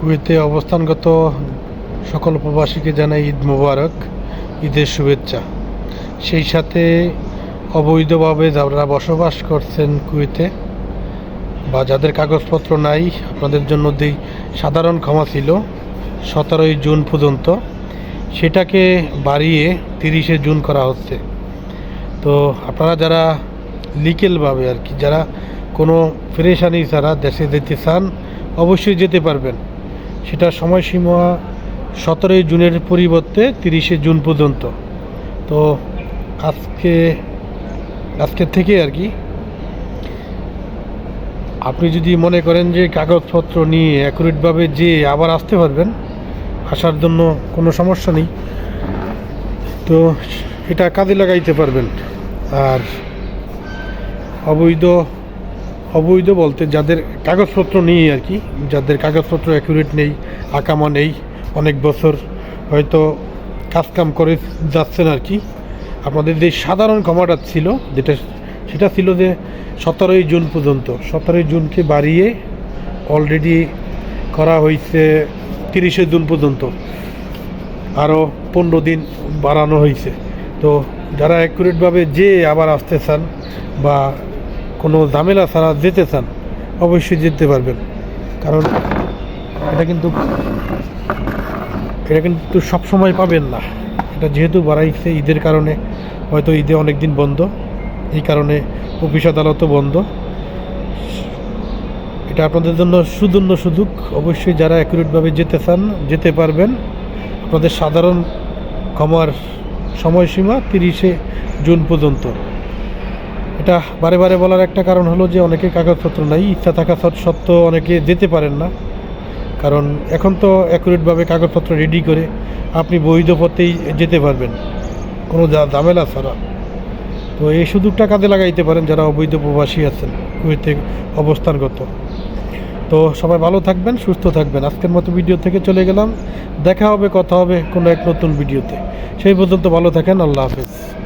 কুয়েতে অবস্থানগত সকল প্রবাসীকে জানাই ঈদ মোবারক, ঈদের শুভেচ্ছা। সেই সাথে অবৈধভাবে যারা বসবাস করছেন কুয়েতে বা যাদের কাগজপত্র নাই, আপনাদের জন্য যেই সাধারণ ক্ষমা ছিল, সতেরোই জুন পর্যন্ত। সেটাকে বাড়িয়ে তিরিশে জুন করা হচ্ছে। তো আপনারা যারা লিকেলভাবে আর কি, যারা কোনো ফ্রেশানি ছাড়া দেশে যেতে চান, অবশ্যই যেতে পারবেন। সেটা সময়সীমা সতেরোই জুনের পরিবর্তে তিরিশে জুন পর্যন্ত। তো আজকে, আজকের থেকে আর কি, আপনি যদি মনে করেন যে কাগজপত্র নিয়ে অ্যাকুরেটভাবে যে আবার আসতে পারবেন, আসার জন্য কোনো সমস্যা নেই। তো এটা কাজে লাগাইতে পারবেন। আর অবৈধ অবৈধ বলতে যাদের কাগজপত্র নেই আর কি, যাদের কাগজপত্র অ্যাকুরেট নেই আকামা নেই, অনেক বছর হয়তো কাজকাম করে যাচ্ছেন আর কি। আপনাদের যে সাধারণ ক্ষমাটা ছিল, যেটা সেটা ছিল যে সতেরোই জুন পর্যন্ত, সতেরোই জুনকে বাড়িয়ে অলরেডি করা হয়েছে তিরিশে জুন পর্যন্ত। আরও পনেরো দিন বাড়ানো হয়েছে। তো যারা অ্যাকুরেটভাবে যে আবার আসতে চান বা কোনো ঝামেলা ছাড়া যেতে চান, অবশ্যই যেতে পারবেন। কারণ এটা কিন্তু এটা কিন্তু সবসময় পাবেন না। এটা যেহেতু বাড়াইছে ঈদের কারণে, হয়তো ঈদে অনেক দিন বন্ধ। এই কারণে অফিস আদালতও বন্ধ। এটা আপনাদের জন্য সুদন্য সুযোগ। অবশ্যই যারা অ্যাকুরেটভাবে যেতে চান, যেতে পারবেন। আপনাদের সাধারণ ক্ষমার সময়সীমা তিরিশে জুন পর্যন্ত। এটা বারে বারে বলার একটা কারণ হলো যে অনেকে কাগজপত্র নাই, ইচ্ছা থাকা সত- সত্ত্বেও অনেকে যেতে পারেন না। কারণ এখন তো অ্যাকুরেটভাবে কাগজপত্র রেডি করে আপনি বৈধ পথেই যেতে পারবেন। কোনো যা- ঝামেলা ছাড়া। তো এই সুযোগটা কাজে লাগাইতে পারেন যারা অবৈধ প্রবাসী আছেন, কুয়েতে অবস্থানগত তো সবাই ভালো থাকবেন, সুস্থ থাকবেন। আজকের মতো ভিডিও থেকে চলে গেলাম। দেখা হবে, কথা হবে কোনো এক নতুন ভিডিওতে সেই পর্যন্ত ভালো থাকেন, আল্লাহ হাফেজ।